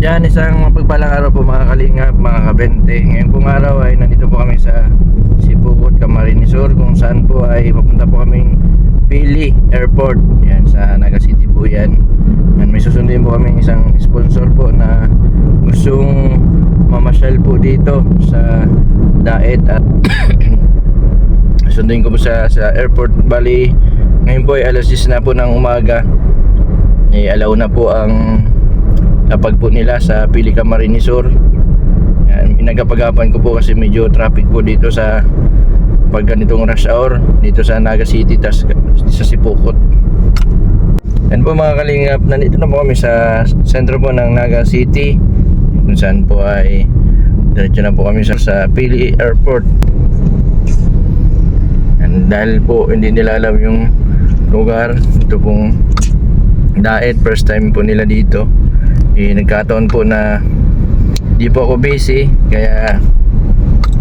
Yan, isang mapagpalang araw po mga kalingap, mga kabente. Ngayon pong araw ay nandito po kami sa Sibukot, Camarines Sur kung saan po ay papunta po kaming Pili Airport. Yan, sa Naga City po yan. Yan, may susundin po kami isang sponsor po na gustong mamasyal po dito sa Daet at sunduin ko po sa, sa airport. Bali, ngayon po ay alas 10 na po ng umaga. Eh, alaw na po ang kapag po nila sa Pili Camarines Sur. Yan, inagapagapan ko po kasi medyo traffic po dito sa pag ganitong rush hour dito sa Naga City tas sa Sipukot. Yan po mga kalingap, nandito na po kami sa sentro po ng Naga City kung saan po ay diretso na po kami sa, sa Pili Airport. And dahil po hindi nila alam yung lugar, ito pong Daet, first time po nila dito eh, nagkataon po na di po ako busy kaya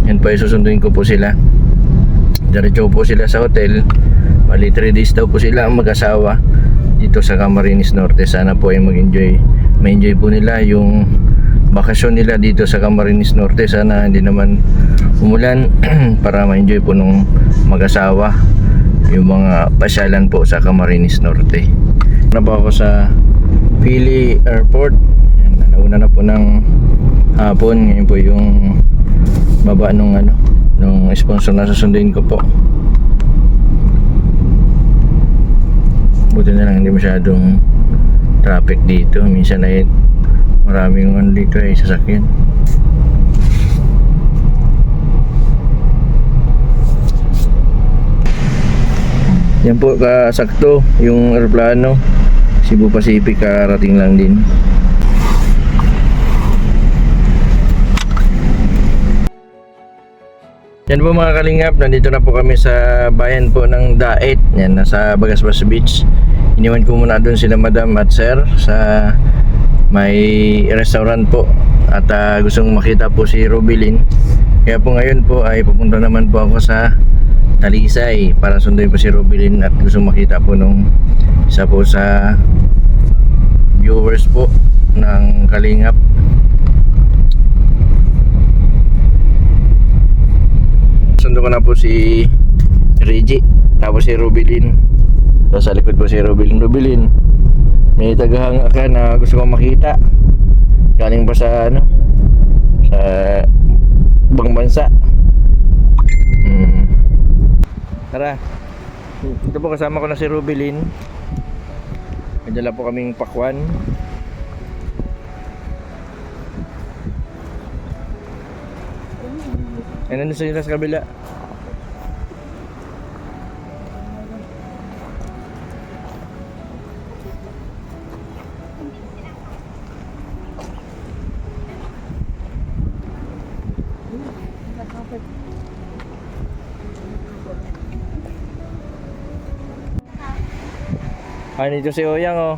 yan po susunduin ko po sila. Diretso po sila sa hotel. Bali 3 days daw po sila ang mag-asawa dito sa Camarines Norte. Sana po ay mag-enjoy ma-enjoy po nila yung bakasyon nila dito sa Camarines Norte. Sana hindi naman umulan para ma-enjoy po nung mag-asawa yung mga pasyalan po sa Camarines Norte. Na po ako sa Philly Airport. Ayan, nauna na po ng hapon. Ngayon po yung baba nung ano nung sponsor na susunduin ko po. Buti na lang hindi masyadong traffic dito. Minsan ay maraming ano dito ay sasakyan. Yan po kasakto yung aeroplano Cebu Pacific karating lang din Yan po mga kalingap, nandito na po kami sa bayan po ng Daet, yan, nasa Bagasbas Beach. Iniwan ko muna doon sila madam at sir sa may restaurant po at ah, gustong makita po si Robilin. Kaya po ngayon po ay pupunta naman po ako sa Talisay para sunduin po si Robilin at gustong makita po nung isa po sa viewers po ng Kalingap. Sundo ko na po si Reggie tapos si Rubilin. Tapos sa likod po si Rubilin. Rubilin may tagahanga ka na gusto kong makita. Galing pa sa ano? Sa ibang bansa? Hmm. tara. Ito po kasama ko na si Rubilin may dala po kaming pakwan Ay, nandun sa sa kabila. Ay, dito si Oyang oh.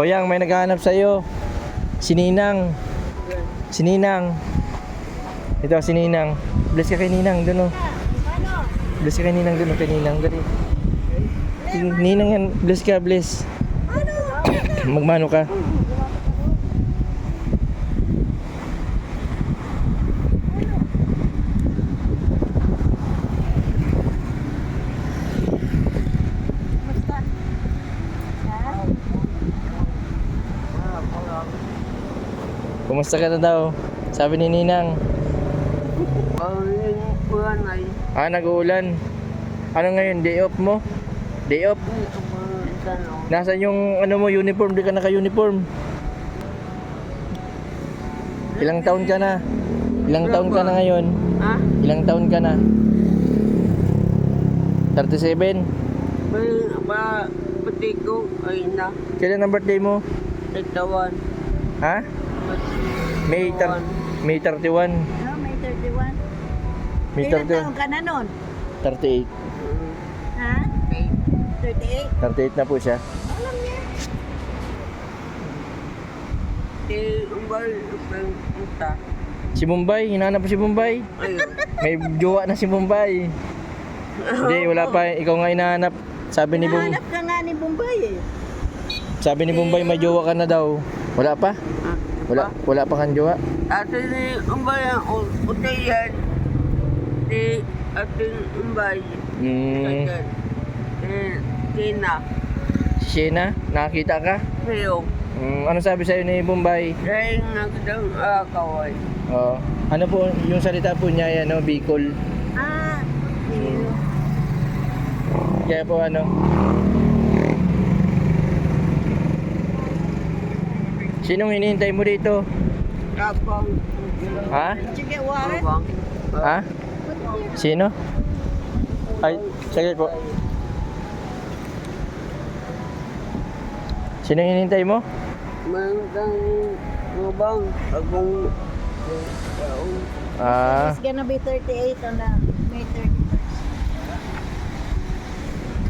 Oyang, may naghahanap sa iyo. Si Ninang. Si Ninang. Ito si Ninang. Bless ka kay Ninang doon oh. Bless ka kay Ninang doon oh, kay Ninang dali. Ninang yan, bless ka, bless. Magmano ka? Kumusta ka na daw? Sabi ni Ninang. Ulan ay Ah, nag-uulan. Ano ngayon, day off mo? Day off? Nasaan yung ano mo, uniform? Di ka naka-uniform. Ilang taon ka na? Ilang taon ka na ngayon? Ha? Ilang taon ka na? 37? May ba pati ko ay na Kailan ang birthday mo? tatawan. Ha? May, tar- May 31. No, may 31. May Ilan 30, taon ka na nun? 38. Ha? 38? 38 na po siya. Alam niya. Di umbal upang punta. Si Bombay, hinanap po si Bombay. Ayun. May jowa na si Bombay. Hindi, wala pa. Ikaw nga hinahanap. Sabi ni Bum Hanap ka nga ni Bombay eh. Sabi ni Bombay may jowa ka na daw. Wala pa? Ah, Wala, wala pa kang jowa? Ate ni Umbay ang utayan. Di ate Umbay. Hmm, Tina. si Shena, nakakita ka? Pero, Hmm, ano sabi sa'yo ni Bombay? dahil nagdang akaway. Oo. ano po, yung salita po niya, yan, no, Bicol. Ah, Hmm. Kaya po ano, Sinong hinihintay mo dito? Kapang. Ha? sige, Warren. Kapang. Ha? Sino? Ay, sige po. Sino hinihintay mo? Mayroong ngabang. Agong. Ah, He's gonna be 38 on the May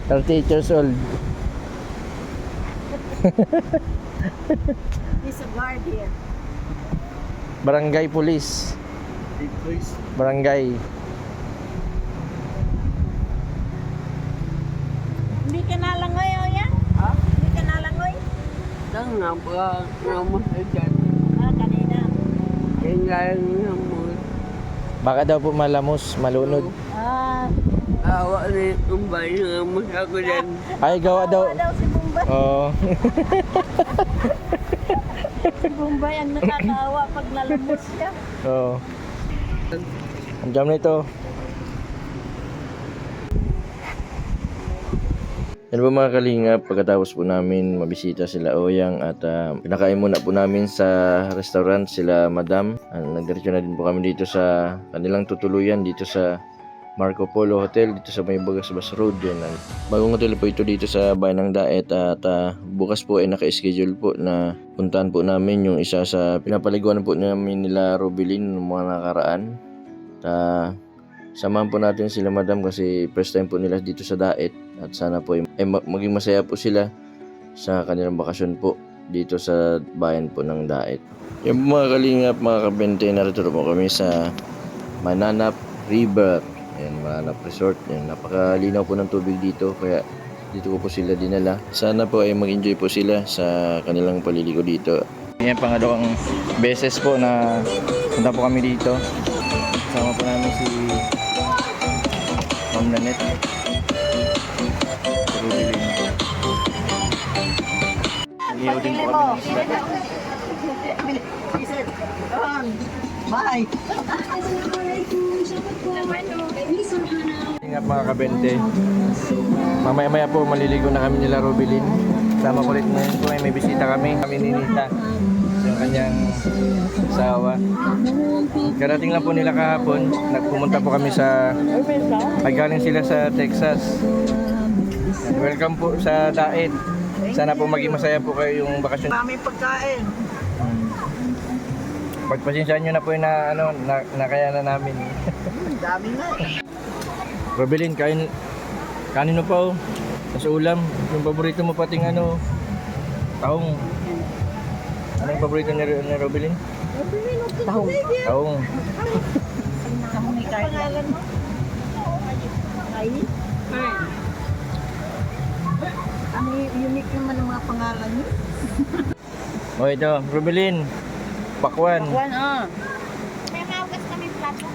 31st. 38 years old. He's a guard here. Barangay Police. Barangay. Hindi ka nalangoy, o yan? Ha? Hindi ka nalangoy? Saan nga ba naman dyan? Ah, kanina. Tingnan naman. Baka daw po malamos, malunod. Ah, Awa ni Umbay naman ako dyan. Ay, gawa daw. Wala daw si Bombay. Oo. Si ang nakakaawa pag nalamos siya. Oo. Ang jam nito. Yan po mga kalingap, pagkatapos po namin mabisita sila Oyang at ah, pinakain muna po namin sa restaurant sila Madam. Uh, Nagdiretso na din po kami dito sa kanilang tutuluyan dito sa Marco Polo Hotel dito sa May Bagasbas Road din. Ang Bagong hotel po ito dito sa Bayan ng Daet at ah, bukas po ay naka-schedule po na puntahan po namin yung isa sa pinapaliguan po namin nila Robilin ng mga nakaraan. At ah, samahan po natin sila madam kasi first time po nila dito sa Daet at sana po ay, ma- maging masaya po sila sa kanilang bakasyon po dito sa bayan po ng Daet. Yung mga kalingap, mga kabente, narito na po kami sa Mananap River. Ayan, Mananap Resort. Ayan, napakalinaw po ng tubig dito kaya dito ko po sila dinala. Sana po ay mag-enjoy po sila sa kanilang paliligo dito. Ayan, pangalawang beses po na punta po kami dito. Kasama po namin si Ma'am Nanette. Din po kami ng isda. Bye. Ingat mga kabente. Mamaya maya po maliligo na kami nila Rubilin. Sama ko ngayon po ay may bisita kami. Kami ni Nita. Yung kanyang asawa. Karating lang po nila kahapon. Nagpumunta po kami sa... Ay galing sila sa Texas. Welcome po sa Daet. Sana po maging masaya po kayo yung bakasyon. Daming pagkain. Pagpasensyaan nyo na po yung na, ano, na, nakaya na namin. Dami nga. Robilin, kain, kanino pa oh. Sa ulam, yung paborito mo pating ano, taong. Ano yung paborito ni, ni Robilin? Tahong. Taong. Tahong ni Carla. Pangalan mo? Ay? Ang unique naman ng mga pangalan niyo. O ito, Robilin. Pakwan. Juan, ah. May magas kami plato.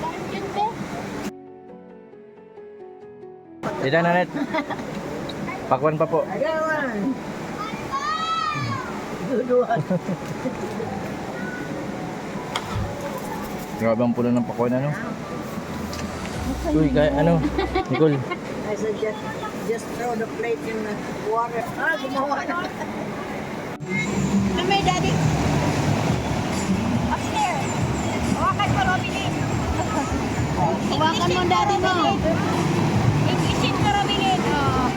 Bakit yun, be? Ito nanet. Pakwan pa po. Agawan. Duduan. Grabe ang pulo ng pakwan ano. Uy, kaya ano? Nicole, I said just, just throw the plate in the water. Ah, gumawa na. Ano may daddy? Hawakan mo, daddy mo. Englishin ka, Robilin. Oh.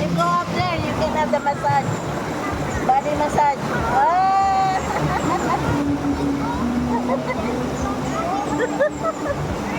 You go up there, you can have the massage. Body massage. Ah!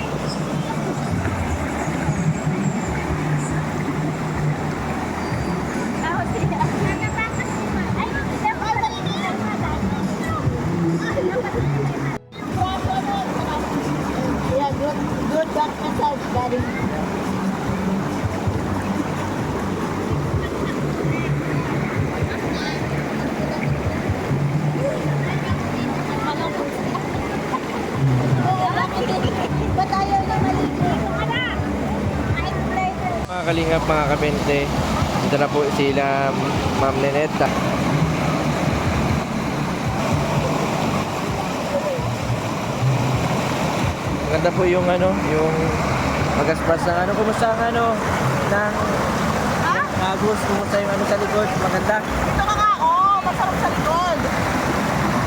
kalingap, mga kabente. Dito na po sila Ma'am Neneta. Maganda po yung ano, yung magaspas ng ano. Kumusta ang ano, ng Agos, kumusta yung ano sa likod? Maganda. Ito ka nga, oh, masarap sa likod.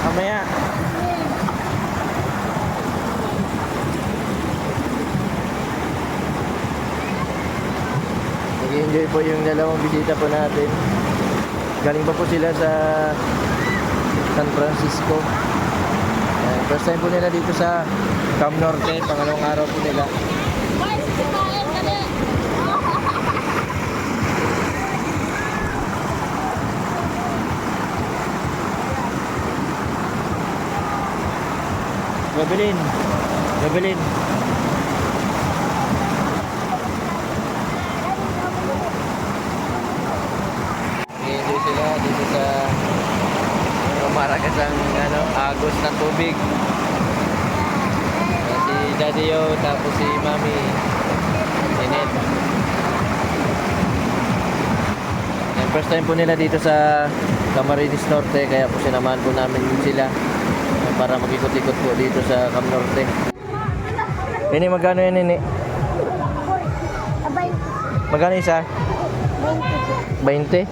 Mamaya. Po yung dalawang bisita po natin. Galing pa po sila sa San Francisco. Ayan, first time po nila dito sa Cam Norte. Pangalawang araw po nila. Boy, sisipain ka din. Gabilin. Gabilin. Enjoy sila dito sa Marakas ang ano, agos ng tubig. Si Daddy Yo, tapos si Mami. Inet. Ayan, first time po nila dito sa Camarines Norte, kaya po sinamahan po namin sila para mag-ikot-ikot po dito sa Cam Norte. Ini magkano yan ini? Magkano isa? 20.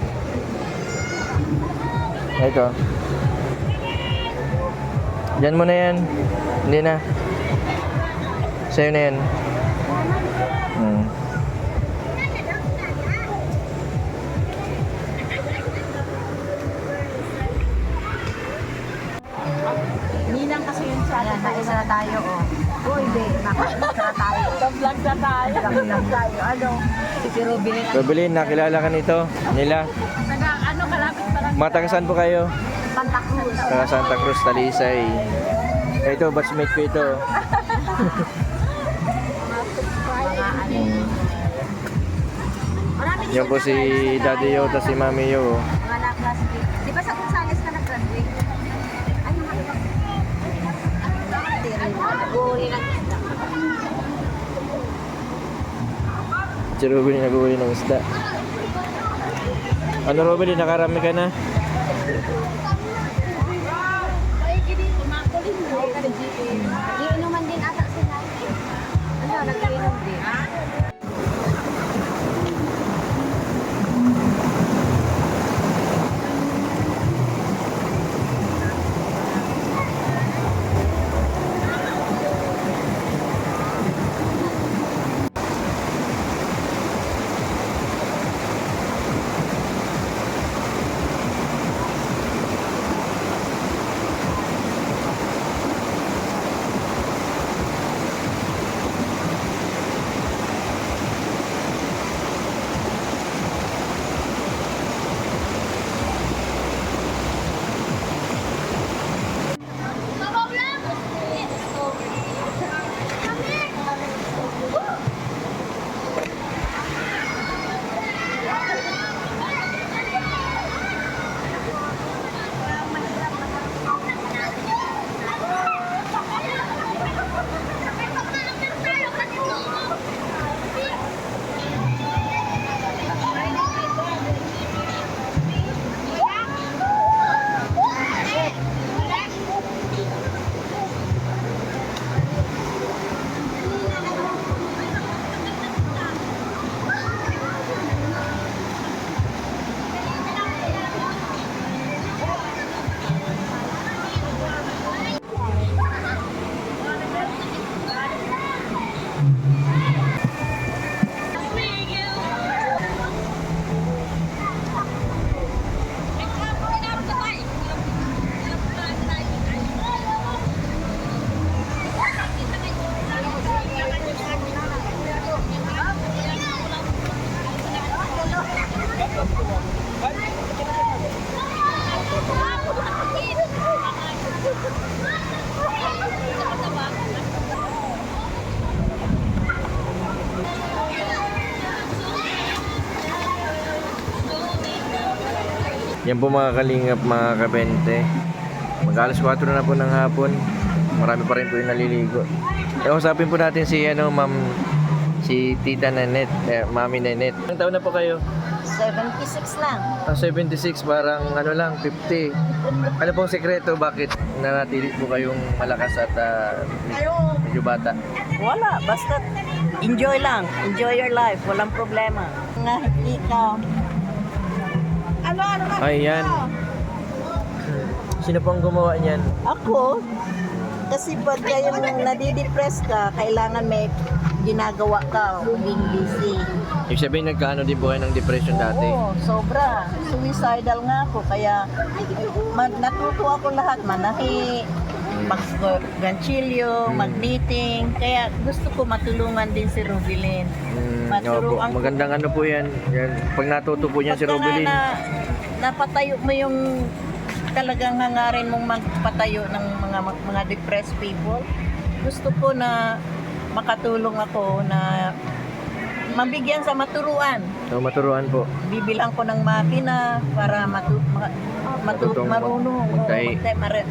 Ito. Diyan mo na yan. Hindi na. Sa'yo na yan. Hmm. Kasi yun sa atin. Ayan, na tayo, oh. Uy, be, nakain na tayo. Vlog na tayo. Vlog na tayo. Ano? Si Ruben. Rubilin, nakilala ka nito? Nila? Taga, ano, kalapit pa lang. Mga taga saan po kayo? Santa Cruz. Taga Santa Cruz, Talisay. Ito, batchmate ko ito. Hmm. Yan po si Daddy Yo, tapos si Mami Yo. Di ba sa Gonzales ka nag-graduate? Ano nga ba? Nag-uuli ng isda. Si Ruben nag-uwi ng isda. Ano Ruben, nakarami ka na? Yan po mga kalingap, mga kabente. Mag alas 4 na po ng hapon. Marami pa rin po yung naliligo. E, usapin po natin si ano, Ma'am si Tita Nanet, eh, Mami Nanet. Ilang taon na po kayo? 76 lang. Ah, 76, parang ano lang, 50. Ano pong sekreto bakit nanatili po kayong malakas at ah, medyo bata? Wala, basta enjoy lang. Enjoy your life. Walang problema. Nga, ikaw. Ano, ano ka? Ayan. Sino pong gumawa niyan? Ako, kasi pag kayo nadidepress ka, kailangan may ginagawa ka, being busy. Ibig sabihin, nagkaano din po kayo ng depression dati? Oo, sobra. Suicidal nga ako, kaya ma- natuto ako lahat, manahi, mag-ganchilyo, mag-knitting, kaya gusto ko matulungan din si Rubilin. Mm, Maturo opo. ang- Magandang ano po yan. yan. Pag natuto po niyan si Robelin. Na, napatayo mo yung talagang hangarin mong magpatayo ng mga mga depressed people. Gusto ko na makatulong ako na mabigyan sa maturuan. So, maturuan po. Bibilang ko ng makina para matu, ma, matu, Matutong marunong. mag- magtahi, mare-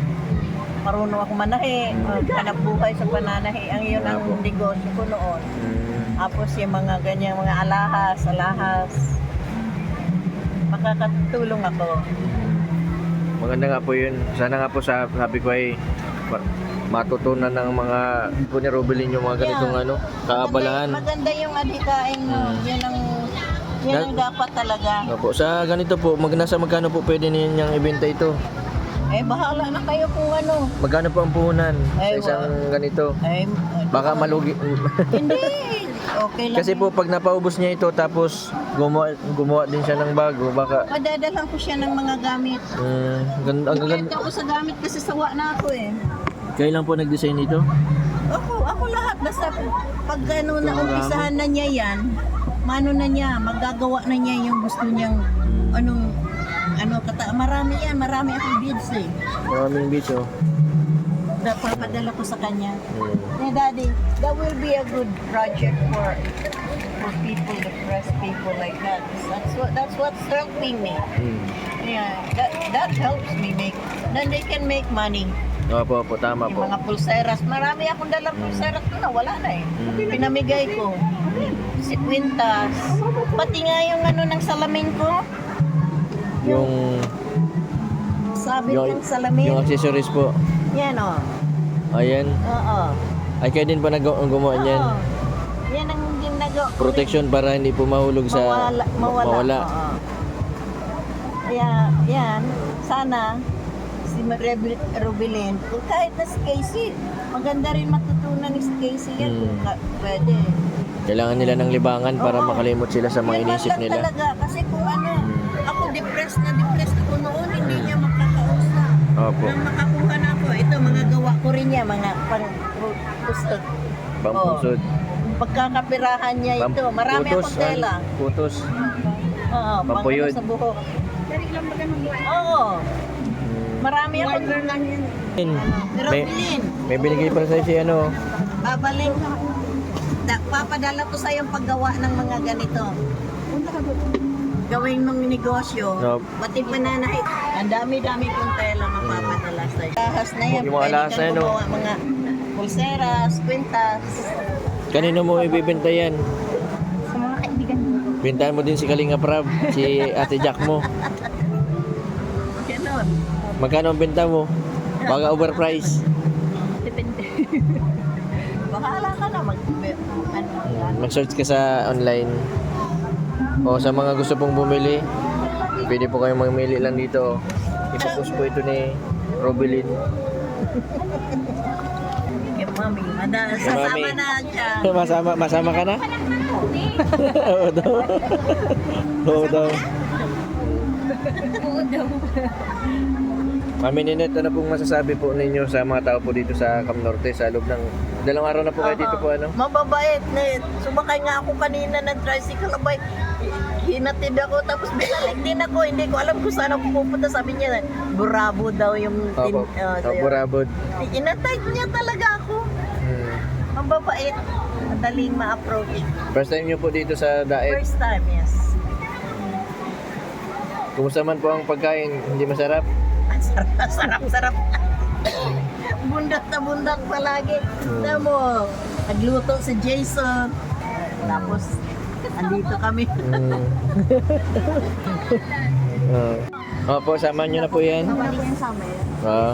marunong ako manahi, maghanap buhay sa pananahi. Ang yun ang negosyo ko noon. Mm, Tapos yung mga ganyan, mga alahas, alahas. Makakatulong ako. maganda nga po yun. Sana nga po sa, sabi ko ay ma- matutunan ng mga po ni Robelin yung mga ganitong Yeah. ano, kaabalahan. Maganda, maganda yung adhikain mo. Hmm. Yan ang, yan ang dapat talaga. Opo, sa ganito po, mag nasa magkano po pwede ninyang ibenta ito? Eh, bahala na kayo kung ano. Magkano po ang puhunan sa Ay, isang ganito? Eh, Baka malugi. Hindi. Okay lang. Kasi po pag napaubos niya ito tapos gumawa, gumawa din siya ng bago, baka Madadalang ko siya ng mga gamit. mm, ganda, ang ganda. Kompleto ako sa gamit kasi sawa na ako eh. Kailan po nag-design ito? Ako, ako lahat. Basta pag ano na umpisahan na niya yan, mano na niya, magagawa na niya yung gusto niyang anong ano kata marami yan marami akong bids eh. Maraming video. napapadala ko sa kanya. Mm. eh daddy that will be a good project for for people depressed people like that. That's what that's what's helping me. Mm. yeah that that helps me make then they can make money. Opo, opo, tama yung po. mga pulseras marami akong dalang pulseras na wala na eh. Pinamigay ko. Si Quintas. Pati nga yung ano ng salamin ko Yung sabi yung, ng salamin yung accessories po. yan o Ayan. oo Ay kayo din pa nag gumawa niyan. Oo. Yan ang ginagawa. Protection para hindi po mahulog sa mawala. Mawala. mawala. Oo. Kaya, yan. Sana si Rubilin, kahit na si Casey, maganda rin matutunan ni si Casey yan Hmm. pwede. Kailangan nila ng libangan para Oo. makalimot sila sa mga Yan inisip nila. talaga. Kasi kung ano, depressed na depressed ako noon, hindi niya makakausap. Opo. Nang makakuha na ako, ito mga gawa ko rin niya, mga pang pusto. Pampusod. Pagkakapirahan niya Pam- ito, marami putos, akong tela. an- Putos. Oo, ano sa buhok. Oo, Mm. marami akong Yun. Pero May, bilhin, may binigay pa sa si ano. babalik. Da, papadala ko sa yung paggawa ng mga ganito. Gawin mong negosyo. No. Pati pananay. Ang dami-dami kong tela mapapadala sa iyo. Lahas na yan. Yung mga Pwede lahas kang yan, gumawa Mga pulseras, kwintas. Kanino mo ibibenta yan? Sa mga kaibigan mo. Bintahan mo din si Kalinga Prab, si Ate Jack mo. Ganon. Magkano ang benta mo? Baga overprice. Depende. Bahala ka na mag... Ano, Mag-search ka sa online. O sa mga gusto pong bumili, pwede po kayong mamili lang dito. Ipopost po ito ni Robelin. kay mami. Mada, Kay sasama na siya. Masama, masama ka na? Oo daw. Oo daw. Mami Ninette, ano pong masasabi po ninyo sa mga tao po dito sa Cam Norte sa loob ng dalawang araw na po kayo dito po ano? Mababait na Sumakay nga ako kanina ng tricycle abay. Hinatid ako tapos binalik din ako. Hindi ko alam kung saan ako pupunta. Sabi niya, burabo daw yung tin, Opo. uh, Opo, Rabod. Inatay niya talaga ako. Hmm. Mababait. Madaling ma-approach. First time nyo po dito sa Daet. First time, yes. Kumusta man po ang pagkain? Hindi masarap? Sarap, sarap, sarap. bundak na bundak palagi. Hmm. Tama mo, nagluto si Jason. Tapos, andito kami. Mm. Oo. Opo, sama nyo na po yan. Oo.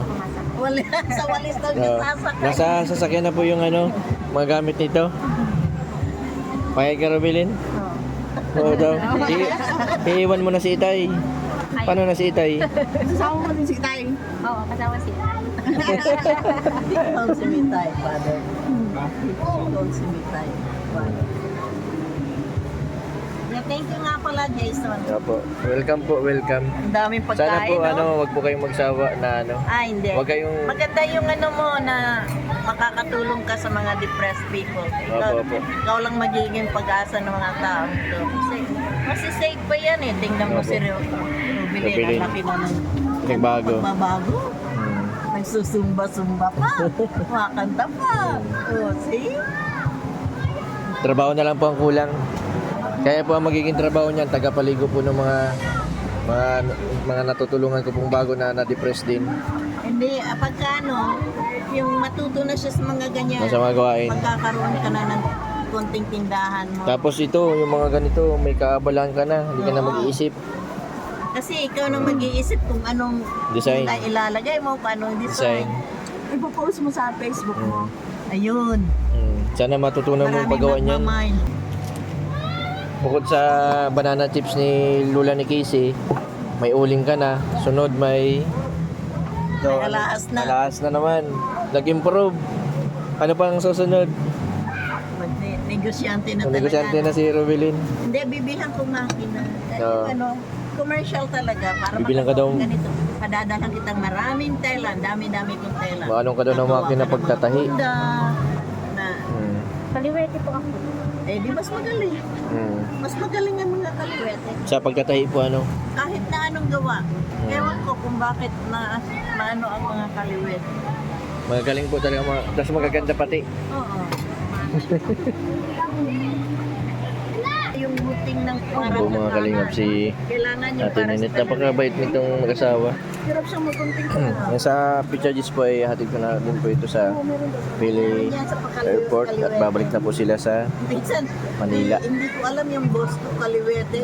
Wala, sa walis daw niya Oo. sasakay. Nasa sasakyan na po yung ano, mga gamit nito. Payag ka, Robilin? Oo daw. I- iiwan mo na si Itay. Paano na si Itay? Kasama mo din si Tay. Oo, kasama si Ikaw si Mitay, father. Ikaw si Mitay, father. Thank you nga pala, Jason. Opo. Welcome po, welcome. Ang daming pagkain, Sana po no? ano, wag po kayong magsawa na ano. Ah, hindi. Wag kayong Maganda yung ano mo na makakatulong ka sa mga depressed people. Ikaw, Opo, opo. ikaw lang magiging pag-asa ng mga tao to. Kasi, safe pa yan eh. Tingnan mo Opo. si Rubilin. Rubilin. Ang laki na ng Nagbago. pagbabago. hmm, Nagsusumba-sumba pa. Makanta pa. Oh, see? trabaho na lang po ang kulang. Kaya po ang magiging trabaho niyan, tagapaligo po ng mga mga mga natutulungan ko pong bago na na-depress din. Hindi, ah, pagka ano, yung matuto na siya sa mga ganyan, mga gawain. magkakaroon ka na ng konting tindahan mo. Tapos ito, yung mga ganito, may kaabalahan ka na, hindi ka na Oo. mag-iisip. Kasi ikaw nang mag-iisip kung anong Design. tinda ilalagay mo, paano ang design. Design. Ipopost mo sa Facebook mo. Ayun. Hmm. Sana matutunan mo Maraming paggawa niyan. magmamahal. Bukod sa banana chips ni Lula ni Casey, may uling ka na. Sunod may... May alaas na. Alaas na naman. Nag-improve. Ano pang susunod? Mag-negosyante na talaga. negosyante na si Robilin. Hindi, bibilang ko makina. Oo. ano, commercial talaga. Para Bibilang ka daw. Ganito. Padadalang kitang maraming tela. Dami-dami kong tela. Maanong ka daw ng makina pagtatahi. mga Na, Hmm. Kaliwete po ako. Eh di mas magaling. Hmm. Mas magaling ang mga kaliwete. Sa pagtatahi po ano? Kahit na anong gawa. Hmm. Ewan ko kung bakit na maano ang mga kaliwete. Magagaling po talaga mga... Tapos magaganda pati. Oo. yung buting ng Ang po mga kalingap si Ate Ninit. Napakabait nitong mag-asawa. Hirap siyang magunting ko. Yung sa pictures po ay hatid ko na din po ito sa pakaliwete. Airport at babalik na po sila sa Manila. eh, hindi ko alam yung boss ko kaliwete.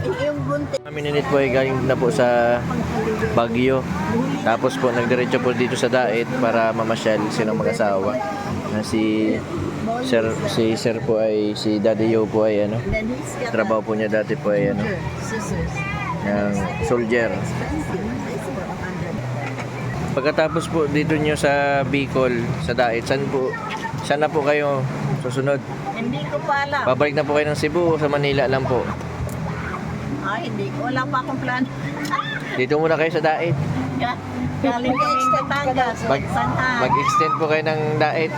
Eh, Kami ninit po ay galing na po sa. Baguio. Tapos po nagdiretso po dito sa Daet para mamasyal silang mag-asawa. Na si Sir si Sir po ay si Daddy Yo po ay ano, trabaho po niya dati po ay ano, ng soldier. Expensive. It's for 100. Pagkatapos po dito nyo sa Bicol, sa Daet, saan po, saan na po kayo susunod? Hindi ko pa alam. Babalik na po kayo ng Cebu o sa Manila lang po? Ay, hindi ko. Wala pa akong plan. Dito muna kayo sa Daet. Ga- Galing kami sa Batangas. Mag, Sanhan. mag-extend po kayo ng Daet.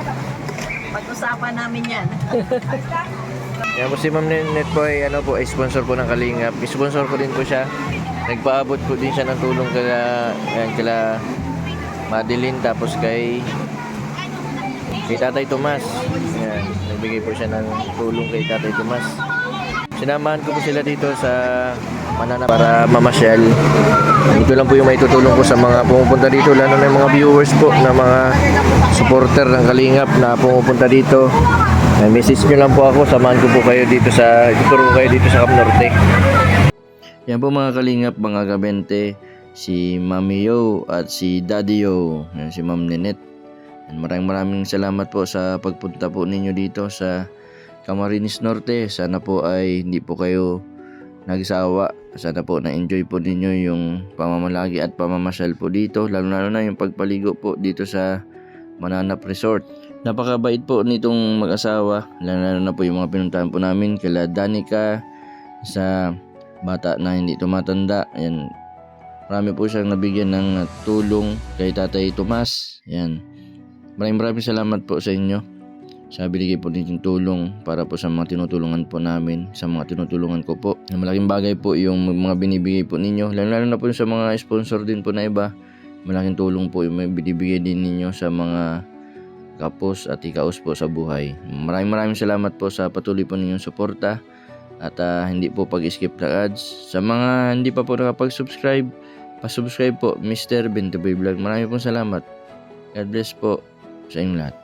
Pag-usapan namin yan. Yan po si Ma'am Nenet po ay ano po, ay sponsor po ng Kalingap. Sponsor ko din po siya. Nagpaabot po din siya ng tulong kala, ayan, kala Madeline tapos kay kay Tatay Tomas. Yan, nagbigay po siya ng tulong kay Tatay Tomas. Sinamahan ko po sila dito sa Manana para mamasyal. Ito lang po yung may tutulong ko sa mga pumupunta dito, lalo na yung mga viewers po na mga supporter ng Kalingap na pumupunta dito. May message nyo lang po ako, samahan ko po kayo dito sa, ituturo kayo dito sa Cap Norte. Yan po mga Kalingap, mga kabente, si Mami Yo at si Daddy Yo, yan si Ma'am Nenet. Yan, Maraming maraming salamat po sa pagpunta po ninyo dito sa Camarines Norte. Sana po ay hindi po kayo nagsawa. Sana po na-enjoy po ninyo yung pamamalagi at pamamasyal po dito. Lalo-lalo na yung pagpaligo po dito sa Mananap Resort. Napakabait po nitong mag-asawa. Lalo-lalo na po yung mga pinuntahan po namin. Kila Danica sa bata na hindi tumatanda. Ayan. Marami po siyang nabigyan ng tulong kay Tatay Tomas. Ayan. Maraming maraming salamat po sa inyo sa binigay po ninyong tulong para po sa mga tinutulungan po namin, sa mga tinutulungan ko po. Malaking bagay po yung mga binibigay po ninyo, lalo, lalo na po sa mga sponsor din po na iba. Malaking tulong po yung binibigay din ninyo sa mga kapos at ikaos po sa buhay. Maraming maraming salamat po sa patuloy po ninyong suporta at ah, hindi po pag-skip ng ads. Sa mga hindi pa po nakapag-subscribe, pa-subscribe po Mr. Bintaboy Vlog. Maraming pong salamat. God bless po sa inyong lahat.